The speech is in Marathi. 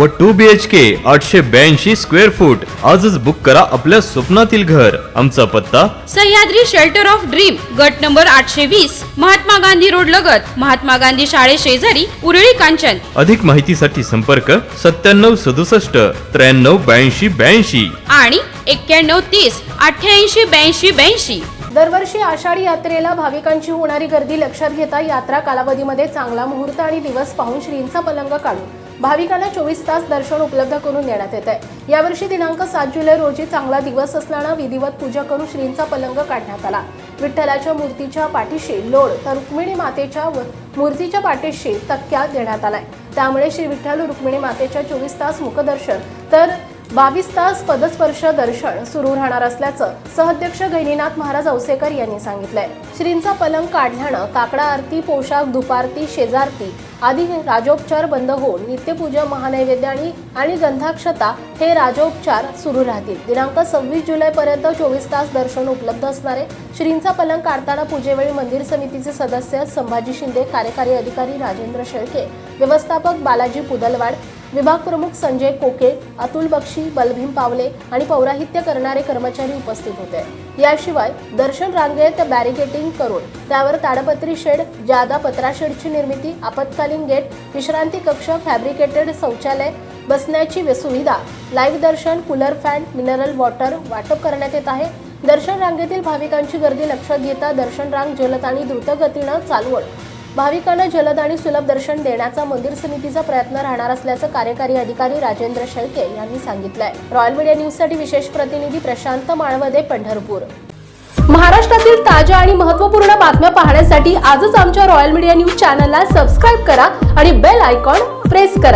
व टू बी एच के आठशे ब्याऐंशी स्क्वेअर फूट आजच बुक करा आपल्या स्वप्नातील घर. आमचा पत्ता? सह्याद्री शेल्टर ऑफ ड्रीम गट नंबर आठशे वीस महात्मा गांधी रोड लगत. महात्मा गांधी शाळे शेजारी उरळी कांचन. अधिक माहितीसाठी संपर्क सत्त्याण्णव सदुसष्ट त्र्याण्णव ब्याऐंशी ब्याऐंशी. आणि एक्क्याण्णव तीस अठ्ठ्याऐंशी ब्याऐंशी ब्याऐंशी. दरवर्षी आषाढी यात्रेला भाविकांची होणारी गर्दी लक्षात घेता यात्रा कालावधीमध्ये चांगला मुहूर्त आणि दिवस पाहून श्रींचा पलंग काढून. भाविकांना चोवीस तास दर्शन उपलब्ध करून देण्यात येत आहे यावर्षी दिनांक सात जुलै रोजी चांगला दिवस असल्यानं विधिवत पूजा करून श्रींचा पलंग काढण्यात आला. विठ्ठलाच्या मूर्तीच्या पाठीशी लोड तर रुक्मिणी मातेच्या व- मूर्तीच्या पाठीशी तक्क्या देण्यात आलाय. त्यामुळे श्री विठ्ठल रुक्मिणी मातेच्या चोवीस तास मुखदर्शन तर बावीस तास पदस्पर्श दर्शन सुरू राहणार असल्याचं सहअध्यक्ष गैनीनाथ महाराज औसेकर यांनी सांगितलंय. श्रींचा पलंग काढल्यानं काकडा आरती पोशाख दुपारती शेजारती आदी राजोपचार बंद होऊन नित्यपूजा महानैवेद्य आणि आणि गंधाक्षता हे राजोपचार सुरू राहतील. दिनांक सव्वीस जुलैपर्यंत चोवीस तास दर्शन उपलब्ध असणारे श्रींचा पलंग काढताना पूजेवेळी मंदिर समितीचे सदस्य संभाजी शिंदे कार्यकारी अधिकारी राजेंद्र शेळके व्यवस्थापक बालाजी पुदलवाड विभाग प्रमुख संजय कोके अतुल बक्षी बलभीम पावले आणि पौराहित्य करणारे कर्मचारी उपस्थित होते. याशिवाय दर्शन रांगेत बॅरिकेटिंग करून त्यावर ताडपत्री शेड जादा पत्रा शेडची निर्मिती आपत्कालीन गेट विश्रांती कक्ष फॅब्रिकेटेड शौचालय बसण्याची सुविधा लाईव्ह दर्शन कूलर फॅन मिनरल वॉटर वाटप करण्यात येत आहे. दर्शन रांगेतील भाविकांची गर्दी लक्षात घेता दर्शन रांग जलद आणि द्रुतगतीनं चालवत भाविकांना जलद आणि सुलभ दर्शन देण्याचा मंदिर समितीचा प्रयत्न राहणार असल्याचं कार्यकारी अधिकारी राजेंद्र शेळके यांनी सांगितलंय. रॉयल मीडिया न्यूजसाठी विशेष प्रतिनिधी प्रशांत माळवदे पंढरपूर. महाराष्ट्रातील ताज्या आणि महत्त्वपूर्ण बातम्या पाहण्यासाठी आजच आमच्या रॉयल मीडिया न्यूज चॅनलला सबस्क्राईब करा आणि बेल आयकॉन प्रेस करा.